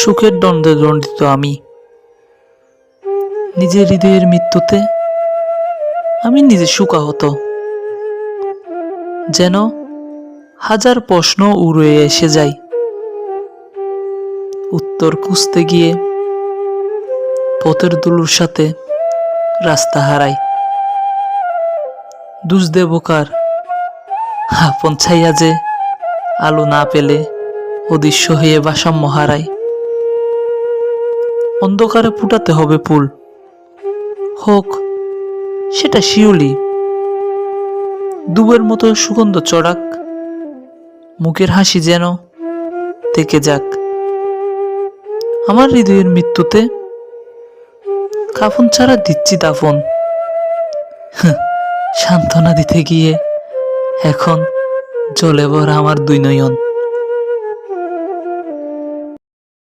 সুখের দ্বন্দ্বে দণ্ডিত আমি। নিজের হৃদয়ের মৃত্যুতে আমি নিজে সুখাহত। যেন হাজার প্রশ্ন উড়ে এসে যায়। উত্তর খুঁজতে গিয়ে পথের দুলুর সাথে রাস্তা হারাই। দুষ দেবকার আপন ছাইয়া যে আলো না পেলে অদৃশ্য হয়ে ভাষাম্য হারাই। অন্ধকারে ফুটাতে হবে ফুল। হোক সেটা শিউলি। দুবের মতো সুগন্ধ চড়াক মুখের হাসি যেন থেকে যাক। আমার হৃদয়ের মৃত্যুতে কাফন ছাড়া দিচ্ছি দাফন। হাহ, সান্ত্বনা দিতে গিয়ে এখন জলে ভরা আমার দুই নয়ন।